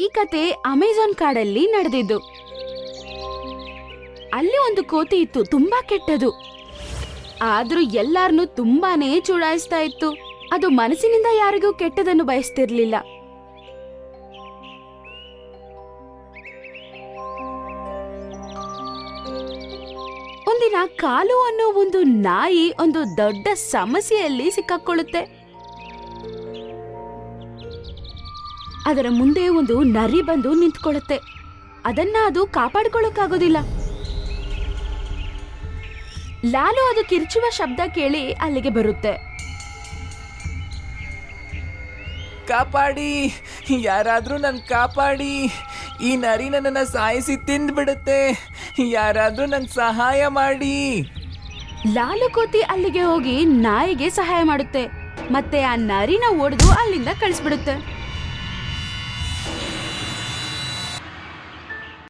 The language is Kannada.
ಈ ಕತೆ ಅಮೆಜಾನ್ ಕಾಡಲ್ಲಿ ನಡೆದಿದ್ದು. ಅಲ್ಲಿ ಒಂದು ಕೋತಿ ಇತ್ತು, ತುಂಬಾ ಕೆಟ್ಟದು. ಆದ್ರೂ ಎಲ್ಲಾರ್ನು ತುಂಬಾನೇ ಚುಡಾಯಿಸ್ತಾ ಇತ್ತು. ಅದು ಮನಸ್ಸಿನಿಂದ ಯಾರಿಗೂ ಕೆಟ್ಟದನ್ನು ಬಯಸ್ತಿರ್ಲಿಲ್ಲ. ಒಂದಿನ ಕಾಲು ಅನ್ನೋ ಒಂದು ನಾಯಿ ಒಂದು ದೊಡ್ಡ ಸಮಸ್ಯೆಯಲ್ಲಿ ಸಿಕ್ಕಾಕೊಳ್ಳುತ್ತೆ. ಅದರ ಮುಂದೆ ಒಂದು ನರಿ ಬಂದು ನಿಂತ್ಕೊಳ್ಳುತ್ತೆ. ಅದನ್ನ ಅದು ಕಾಪಾಡ್ಕೊಳ್ಳೋಕ್ಕಾಗೋದಿಲ್ಲ. ಲಾಲು ಅದು ಕಿರ್ಚುವ ಶಬ್ದ ಕೇಳಿ ಅಲ್ಲಿಗೆ ಬರುತ್ತೆ. ಕಾಪಾಡಿ ಯಾರಾದ್ರೂ ನನ್ ಕಾಪಾಡಿ. ಈ ನರಿ ನನ್ನನ್ನು ಸಾಯಿಸಿ ತಿಂದ್ಬಿಡುತ್ತೆ. ಯಾರಾದ್ರೂ ನನ್ ಸಹಾಯ ಮಾಡಿ. ಲಾಲು ಕೋತಿ ಅಲ್ಲಿಗೆ ಹೋಗಿ ನಾಯಿಗೆ ಸಹಾಯ ಮಾಡುತ್ತೆ. ಮತ್ತೆ ಆ ನರಿನ ಒಡೆದು ಅಲ್ಲಿಂದ ಕಳಿಸ್ಬಿಡುತ್ತೆ.